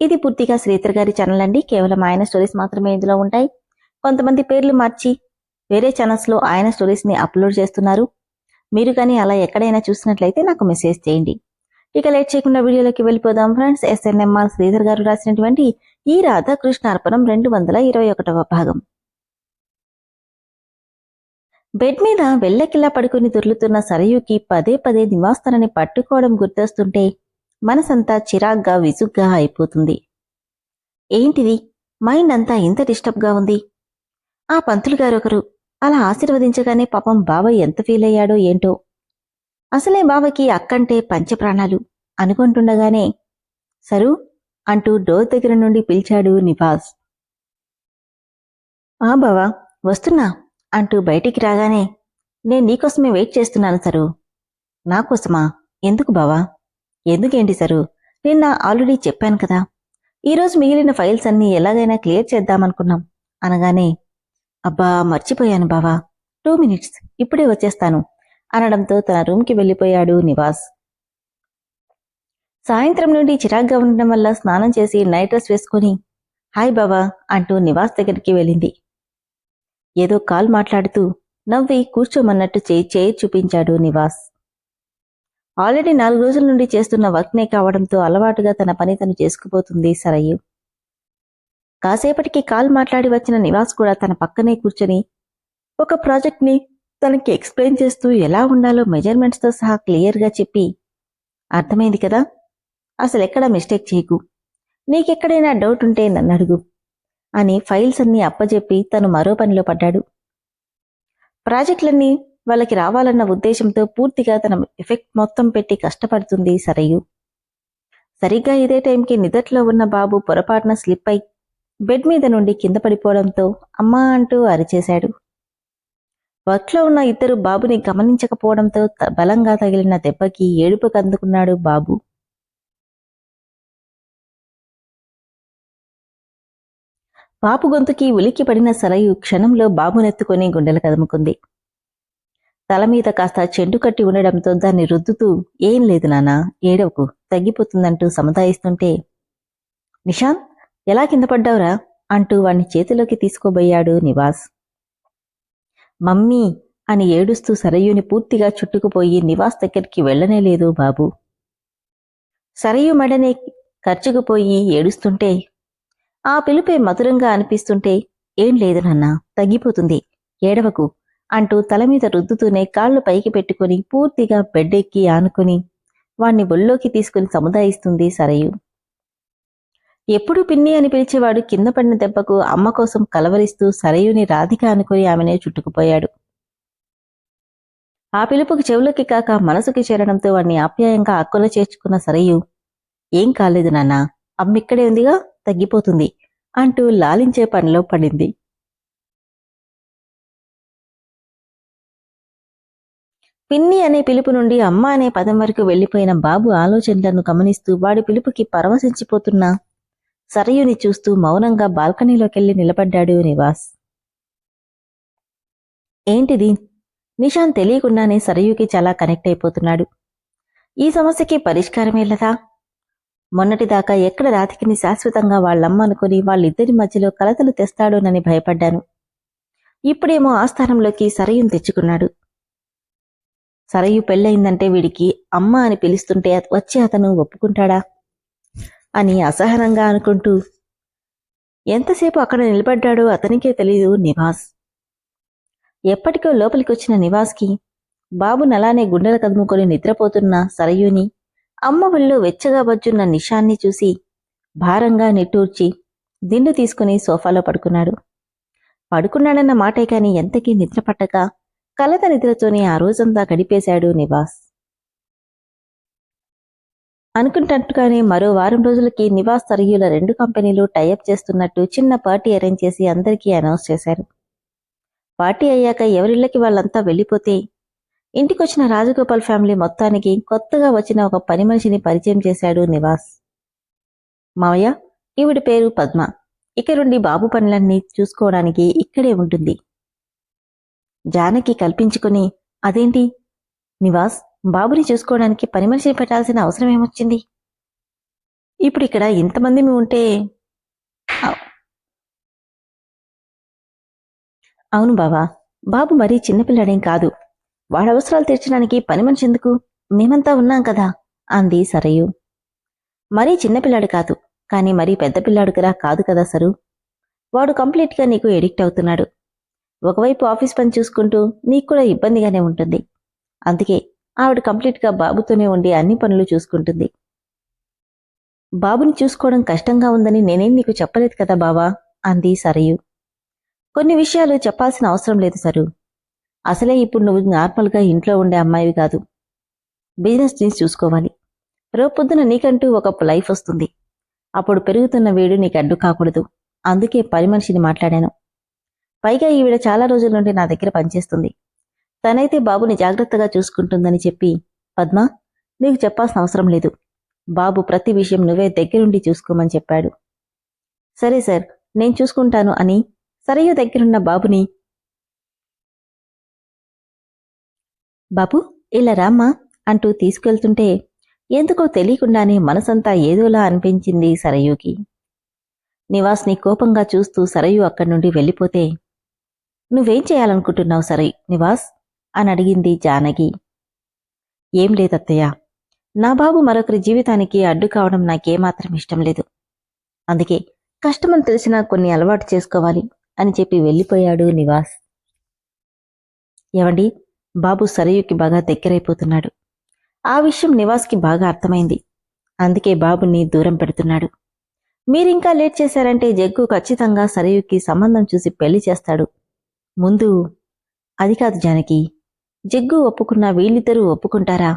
ఇది పూర్తిగా శ్రీధర్ గారి ఛానల్ అండి. కేవలం ఆయన స్టోరీస్ మాత్రమే ఇందులో ఉంటాయి. కొంతమంది పేర్లు మార్చి వేరే ఛానల్స్లో ఆయన స్టోరీస్ని అప్లోడ్ చేస్తున్నారు. మీరు కానీ అలా ఎక్కడైనా చూసినట్లయితే నాకు మెసేజ్ చేయండి. ఇక లేట్ చేయకుండా వీడియోలోకి వెళ్ళిపోదాం ఫ్రెండ్స్. ఎస్ఎన్ఎంఆర్ శ్రీధర్ గారు రాసినటువంటి ఈ రాధాకృష్ణ అర్పణం రెండు వందల ఇరవై ఒకటవ భాగం. బెడ్ మీద వెళ్ళకిలా పడుకుని దొర్లుతున్న సరయుకి పదే పదే నివాస్తనని పట్టుకోవడం గుర్తొస్తుంటే మనసంతా చిరాగ్గా విసుగ్గా అయిపోతుంది. ఏంటిది? మైండ్ అంతా ఇంత డిస్టర్బ్గా ఉంది. ఆ పంతులు గారొకరు అలా ఆశీర్వదించగానే పాపం బాబాయ్ ఎంత ఫీల్ అయ్యాడో ఏంటో. అసలే బావకి అక్కంటే పంచప్రాణాలు అనుకుంటుండగానే సరు అంటూ డోర్ దగ్గర నుండి పిలిచాడు నివాస్. ఆ బావా వస్తున్నా అంటూ బయటికి రాగానే నేను నీకోసమే వెయిట్ చేస్తున్నాను సరు. నాకోసమా? ఎందుకు బావా? ఎందుకేంటి సరు? నిన్న ఆల్రెడీ చెప్పాను కదా. ఈరోజు మిగిలిన ఫైల్స్ అన్నీ ఎలాగైనా క్లియర్ చేద్దామనుకున్నాం. అనగానే అబ్బా మర్చిపోయాను బావా. టూ మినిట్స్ ఇప్పుడే వచ్చేస్తాను అనడంతో తన రూమ్కి వెళ్ళిపోయాడు నివాస్. సాయంత్రం నుండి చిరాగ్గా ఉండడం వల్ల స్నానం చేసి నైట్ డ్రెస్ వేసుకుని హాయ్ బావా అంటూ నివాస్ దగ్గరికి వెళ్ళింది. ఏదో కాల్ మాట్లాడుతూ నవ్వి కూర్చోమన్నట్టు చేయి చేయి చూపించాడు నివాస్. ఆల్రెడీ నాలుగు రోజుల నుండి చేస్తున్న వర్క్నే కావడంతో అలవాటుగా తన పని తను చేసుకుపోతుంది సరయ్యు కాసేపటికి కాల్ మాట్లాడి వచ్చిన నివాస్ కూడా తన పక్కనే కూర్చొని ఒక ప్రాజెక్ట్ని తనకి ఎక్స్ప్లెయిన్ చేస్తూ ఎలా ఉండాలో మెజర్మెంట్స్తో సహా క్లియర్గా చెప్పి అర్థమైంది కదా? అసలు ఎక్కడ మిస్టేక్ చేయకు. నీకెక్కడైనా డౌట్ ఉంటే నన్ను అడుగు అని ఫైల్స్ అన్నీ అప్పజెప్పి తను మరో పనిలో పడ్డాడు. ప్రాజెక్టులన్నీ వాళ్ళకి రావాలన్న ఉద్దేశంతో పూర్తిగా తన ఎఫెక్ట్ మొత్తం పెట్టి కష్టపడుతుంది సరయు. సరిగ్గా ఇదే టైంకి నిదట్లో ఉన్న బాబు పొరపాటున స్లిప్ అయి బెడ్ మీద నుండి కింద పడిపోవడంతో అమ్మా అంటూ అరిచేశాడు. వర్క్లో ఉన్న ఇద్దరు బాబుని గమనించకపోవడంతో త- బలంగా తగిలిన దెబ్బకి ఏడుపు కందుకున్నాడు బాబు. పాపు గొంతుకి ఉలిక్కి పడిన సరయు క్షణంలో బాబునెత్తుకొని గుండెలు కదుముకుంది. తల మీద కాస్త చెండు కట్టి ఉండడంతో దాన్ని రుద్దుతూ ఏం లేదు నానా ఏడవకు తగ్గిపోతుందంటూ సముదాయిస్తుంటే నిషాంత్ ఎలా కింద పడ్డావురా? అంటూ వాణ్ణి చేతిలోకి తీసుకోబోయాడు నివాస్. మమ్మీ అని ఏడుస్తూ సరయుని పూర్తిగా చుట్టుకుపోయి నివాస్ దగ్గరికి వెళ్ళనే లేదు బాబు. సరయు మెడనే ఖర్చుకుపోయి ఏడుస్తుంటే ఆ పిలుపే మధురంగా అనిపిస్తుంటే ఏం లేదు నాన్న తగ్గిపోతుంది ఏడవకు అంటూ తల మీద రుద్దుతూనే కాళ్ళు పైకి పెట్టుకుని పూర్తిగా బెడ్డెక్కి ఆనుకుని వాణ్ణి ఒళ్ళోకి తీసుకుని సముదాయిస్తుంది సరయు. ఎప్పుడు పిన్ని అని పిలిచేవాడు కింద పడిన దెబ్బకు అమ్మ కోసం కలవరిస్తూ సరయుని రాధిక అనుకుని ఆమెనే చుట్టుకుపోయాడు. ఆ పిలుపుకి చెవులకి కాక మనసుకి చేరడంతో వాణ్ణి ఆప్యాయంగా అక్కులో చేర్చుకున్న సరయు ఏం కాలేదు నాన్న అమ్మిక్కడే ఉందిగా తగ్గిపోతుంది అంటూ లాలించే పనిలో పడింది. పిన్ని అనే పిలుపు నుండి అమ్మ అనే పదం వరకు వెళ్ళిపోయిన బాబు ఆలోచనలను గమనిస్తూ వాడి పిలుపుకి పరవశించిపోతున్న సరయుని చూస్తూ మౌనంగా బాల్కనీలోకెళ్ళి నిలబడ్డాడు నివాస్ ఏంటిది? నిషాన్ తెలియకుండానే సరయుకి చాలా కనెక్ట్ అయిపోతున్నాడు. ఈ సమస్యకి పరిష్కారమే లేదా? మొన్నటిదాకా ఎక్కడ రాతికిని శాశ్వతంగా వాళ్ళమ్మ అనుకుని వాళ్ళిద్దరి మధ్యలో కలతలు తెస్తాడోనని భయపడ్డాను. ఇప్పుడేమో ఆస్థానంలోకి స్థానంలోకి సరయుని తెచ్చుకున్నాడు. సరయు పెళ్ళయిందంటే వీడికి అమ్మ అని పిలుస్తుంటే వచ్చి అతను ఒప్పుకుంటాడా? అని అసహనంగా అనుకుంటూ ఎంతసేపు అక్కడ నిలబడ్డాడో అతనికే తెలీదు నివాస్. ఎప్పటికో లోపలికొచ్చిన నివాస్కి బాబు నలానే గుండెలు కదుముకొని నిద్రపోతున్న సరయుని అమ్మ ఒళ్ళో వెచ్చగా బజ్జున్న నిషాన్ని చూసి భారంగా నిట్టూర్చి దిండు తీసుకుని సోఫాలో పడుకున్నాడు. పడుకున్నాడన్న మాటే కాని ఎంతకీ నిద్ర పట్టక కలత నిద్రతోనే ఆ రోజంతా గడిపేశాడు నివాస్. అనుకుంటున్నట్టుగానే మరో వారం రోజులకి నివాస్ సరయుల రెండు కంపెనీలు టైఅప్ చేస్తున్నట్టు చిన్న పార్టీ అరేంజ్ చేసి అందరికీ అనౌన్స్ చేశారు. పార్టీ అయ్యాక ఎవరిళ్ళకి వాళ్ళంతా వెళ్ళిపోతే ఇంటికొచ్చిన రాజగోపాల్ ఫ్యామిలీ మొత్తానికి కొత్తగా వచ్చిన ఒక పని మనిషిని పరిచయం చేశాడు నివాస్. మావయ్య ఈవిడ పేరు పద్మ. ఇక నుండి బాబు పనులన్నీ చూసుకోవడానికి ఇక్కడే ఉంటుంది. జానకి కల్పించుకుని అదేంటి? నివాస్ బాబుని చూసుకోవడానికి పని మనిషిని పెట్టాల్సిన అవసరం ఏమొచ్చింది? ఇప్పుడు ఇక్కడ ఇంతమంది మీ ఉంటే అవును బావా బాబు మరీ చిన్నపిల్లడేం కాదు. వాడి అవసరాలు తీర్చడానికి పని మనిషి ఎందుకు? మేమంతా ఉన్నాం కదా అంది సరయు. మరీ చిన్నపిల్లాడు కాదు కానీ మరీ పెద్ద పిల్లాడు కదా కాదు కదా సరు. వాడు కంప్లీట్గా నీకు ఎడిక్ట్ అవుతున్నాడు. ఒకవైపు ఆఫీస్ పని చూసుకుంటూ నీకు కూడా ఇబ్బందిగానే ఉంటుంది. అందుకే ఆవిడ కంప్లీట్గా బాబుతోనే ఉండి అన్ని పనులు చూసుకుంటుంది. బాబుని చూసుకోవడం కష్టంగా ఉందని నేనేం నీకు చెప్పలేదు కదా బావా? అంది సరయు. కొన్ని విషయాలు చెప్పాల్సిన అవసరం లేదు సరు. అసలే ఇప్పుడు నువ్వు నార్మల్గా ఇంట్లో ఉండే అమ్మాయివి కాదు. బిజినెస్ని చూసుకోవాలి. రేపొద్దున నీకంటూ ఒక లైఫ్ వస్తుంది. అప్పుడు పెరుగుతున్న వేడు నీకు అడ్డు కాకూడదు అందుకే పని మనిషిని మాట్లాడాను. పైగా ఈవిడ చాలా రోజుల నుండి నా దగ్గర పనిచేస్తుంది. తనైతే బాబుని జాగ్రత్తగా చూసుకుంటుందని చెప్పి పద్మ నీకు చెప్పాల్సిన అవసరం లేదు. బాబు ప్రతి విషయం నువ్వే దగ్గరుండి చూసుకోమని చెప్పాడు. సరే సార్ నేను చూసుకుంటాను అని సరయు దగ్గరున్న బాబుని బాబు ఇలా రామ్మా అంటూ తీసుకెళ్తుంటే ఎందుకో తెలియకుండానే మనసంతా ఏదోలా అనిపించింది సరయుకి. నివాస్ని కోపంగా చూస్తూ సరయు అక్కడి నుండి వెళ్ళిపోతే నువ్వేం చేయాలనుకుంటున్నావు సరే నివాస్? అని అడిగింది జానకి. ఏం లేదత్తయ్య. నా బాబు మరొకరి జీవితానికి అడ్డు కావడం నాకేమాత్రం ఇష్టం లేదు. అందుకే కష్టమని తెలిసినా కొన్ని అలవాటు చేసుకోవాలి అని చెప్పి వెళ్ళిపోయాడు నివాస్. ఏమండి బాబు సరయుకి బాగా దగ్గరైపోతున్నాడు. ఆ విషయం నివాస్కి బాగా అర్థమైంది. అందుకే బాబుని దూరం పెడుతున్నాడు. మీరింకా లేట్ చేశారంటే జగ్గు ఖచ్చితంగా సరయుకి సంబంధం చూసి పెళ్ళి చేస్తాడు. ముందు అది కాదు జానకి జగ్గు ఒప్పుకున్న వీళ్ళిద్దరూ ఒప్పుకుంటారా?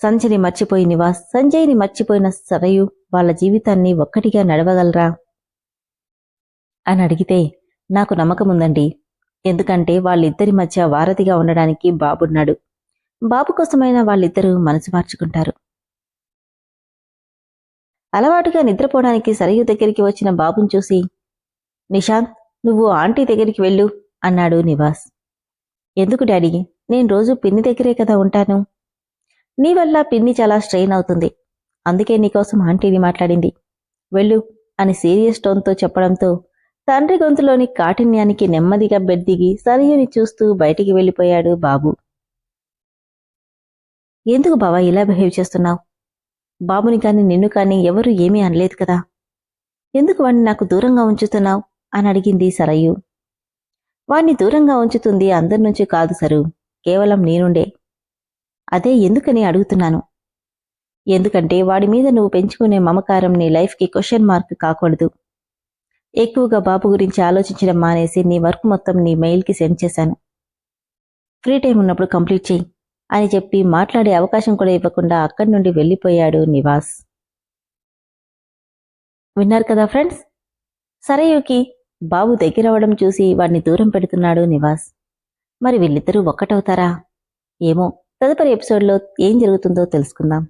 సంజయ్ని మర్చిపోయి నివాస్ సంజయ్ని మర్చిపోయిన సరయు వాళ్ళ జీవితాన్ని ఒక్కటిగా నడవగలరా? అని అడిగితే నాకు నమ్మకముందండి. ఎందుకంటే వాళ్ళిద్దరి మధ్య వారధిగా ఉండడానికి బాబున్నాడు. బాబు కోసమైన వాళ్ళిద్దరూ మనసు మార్చుకుంటారు. అలవాటుగా నిద్రపోవడానికి సరయు దగ్గరికి వచ్చిన బాబుని చూసి నిశాంత్ నువ్వు ఆంటీ దగ్గరికి వెళ్ళు. అన్నాడు నివాస్. ఎందుకు డాడీ? నేను రోజు పిన్ని దగ్గరే కదా ఉంటాను. నీ వల్ల పిన్ని చాలా స్ట్రెయిన్ అవుతుంది. అందుకే నీకోసం ఆంటీని మాట్లాడింది. వెళ్ళు అని సీరియస్ టోన్తో చెప్పడంతో తండ్రి గొంతులోని కాఠిన్యానికి నెమ్మదిగా బెడ్దిగి సరయుని చూస్తూ బయటికి వెళ్ళిపోయాడు బాబు. ఎందుకు బావా ఇలా బిహేవ్ చేస్తున్నావు? బాబుని కాని నిన్ను కానీ ఎవరు ఏమీ అనలేదు కదా. ఎందుకు వాణ్ణి నాకు దూరంగా ఉంచుతున్నావు? అని అడిగింది సరయు. వాణ్ణి దూరంగా ఉంచుతుంది అందరి నుంచి కాదు సరు. కేవలం నేనుండే. అదే ఎందుకని అడుగుతున్నాను? ఎందుకంటే వాడి మీద నువ్వు పెంచుకునే మమకారం నీ లైఫ్కి క్వశ్చన్ మార్క్ కాకూడదు. ఎక్కువగా బాబు గురించి ఆలోచించడం మానేసి నీ వర్క్ మొత్తం నీ మెయిల్కి సెండ్ చేశాను. ఫ్రీ టైం ఉన్నప్పుడు కంప్లీట్ చేయి అని చెప్పి మాట్లాడే అవకాశం కూడా ఇవ్వకుండా అక్కడి నుండి వెళ్ళిపోయాడు నివాస్. విన్నారు కదా ఫ్రెండ్స్? సరే యూకి బాబు దగ్గరవడం చూసి వాడిని దూరం పెడుతున్నాడు నివాస్. మరి వీళ్ళిద్దరూ ఒక్కటవుతారా? ఏమో తదుపరి ఎపిసోడ్లో ఏం జరుగుతుందో తెలుసుకుందాం.